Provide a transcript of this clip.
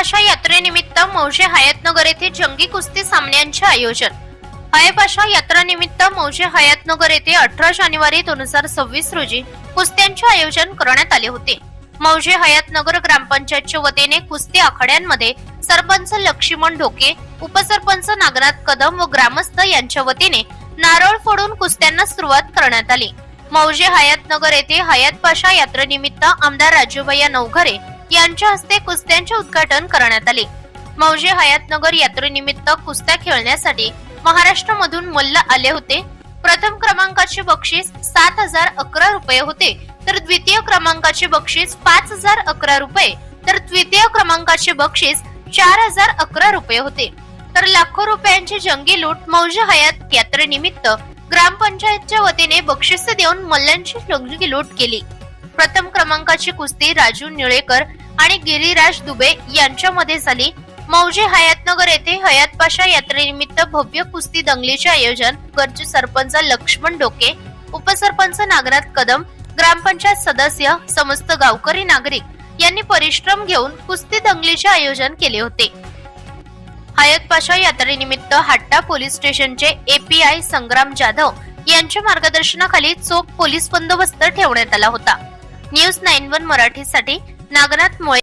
पाशा यात्रेनिमित्त मौजे हयातनगर येथे जंगी कुस्ती सामन्यांचे आयोजन. हयपाशा यात्रानिमित्त मौजे हयातनगर येथे अठरा जानेवारी दोन हजार सव्वीस रोजी कुस्त्यांचे आयोजन करण्यात आले होते. मौजे हयातनगर ग्रामपंचायतच्या वतीने कुस्ती आखाड्यांमध्ये सरपंच लक्ष्मण ढोके उपसरपंच नागनाथ कदम व ग्रामस्थ यांच्या वतीने नारळ फोडून कुस्त्यांना सुरुवात करण्यात आली. मौजे हयातनगर येथे हयात पाशा यात्रेनिमित्त आमदार राजूभैया नवघरे यांच्या हस्ते कुस्त्यांचे उद्घाटन करण्यात आले. मौजे हयातनगर यात्रेनिमित्त कुस्त्या खेळण्यासाठी महाराष्ट्रामधून मल्ल आले होते. प्रथम क्रमांकाचे बक्षीस सात हजार अकरा रुपये होते. तर द्वितीय क्रमांकाचे बक्षीस पाच हजार अकरा रुपये. तर तृतीय क्रमांकाचे बक्षीस चार हजार अकरा रुपये होते. तर लाखो रुपयांची जंगी लूट मौजे हयात यात्रेनिमित्त ग्रामपंचायतच्या वतीने बक्षीस देऊन मल्ल्यांची जंगी लूट केली. प्रथम क्रमांकाची कुस्ती राजू निळेकर आणि गिरीराज दुबे यांच्यामध्ये झाली. मौजे हयातनगर येथे हयात पाशा यात्रेनिमित्त भव्य कुस्ती दंगलीचे आयोजन गरजू सरपंच लक्ष्मण डोके उपसरपंच नागनाथ कदम ग्रामपंचायत सदस्य समस्त गावकरी नागरिक यांनी परिश्रम घेऊन कुस्ती दंगलीचे आयोजन केले होते. हयात पाशा यात्रेनिमित्त हाट्टा पोलीस स्टेशनचे एपीआय संग्राम जाधव यांच्या मार्गदर्शनाखाली चोख पोलीस बंदोबस्त ठेवण्यात आला होता. न्यूज नाईन वन मराठीसाठी नागनाथ मोळे